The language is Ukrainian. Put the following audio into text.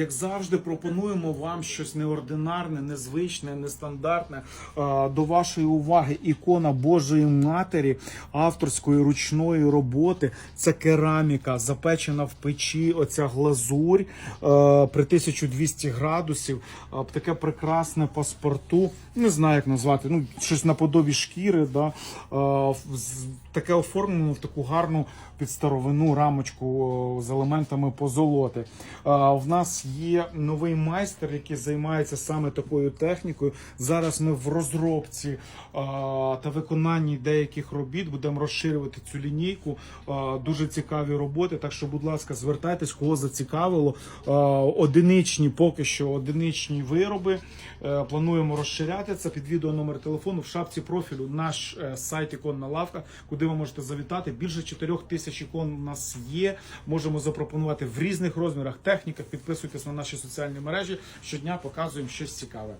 Як завжди, пропонуємо вам щось неординарне, незвичне, нестандартне. До вашої уваги ікона Божої Матері авторської ручної роботи. Це кераміка, запечена в печі. Оця глазурь при 1200 градусів. Таке прекрасне паспорту. Не знаю, як назвати. Ну, щось наподобі шкіри. Да? Таке оформлено в таку гарну підстаровину рамочку з елементами позолоти. В нас є новий майстер, який займається саме такою технікою. Зараз ми в розробці е, та виконанні деяких робіт будемо розширювати цю лінійку. Е, Дуже цікаві роботи. Так що, будь ласка, звертайтесь, кого зацікавило. Е, Одиничні, поки що одиничні вироби. Е, Плануємо розширяти це під відео номер телефону в шапці профілю. Наш е, сайт іконна лавка, куди ви можете завітати. Більше 4 тисяч ікон у нас є. Можемо запропонувати в різних розмірах, техніках. На наші соціальні мережі. Щодня показуємо щось цікаве.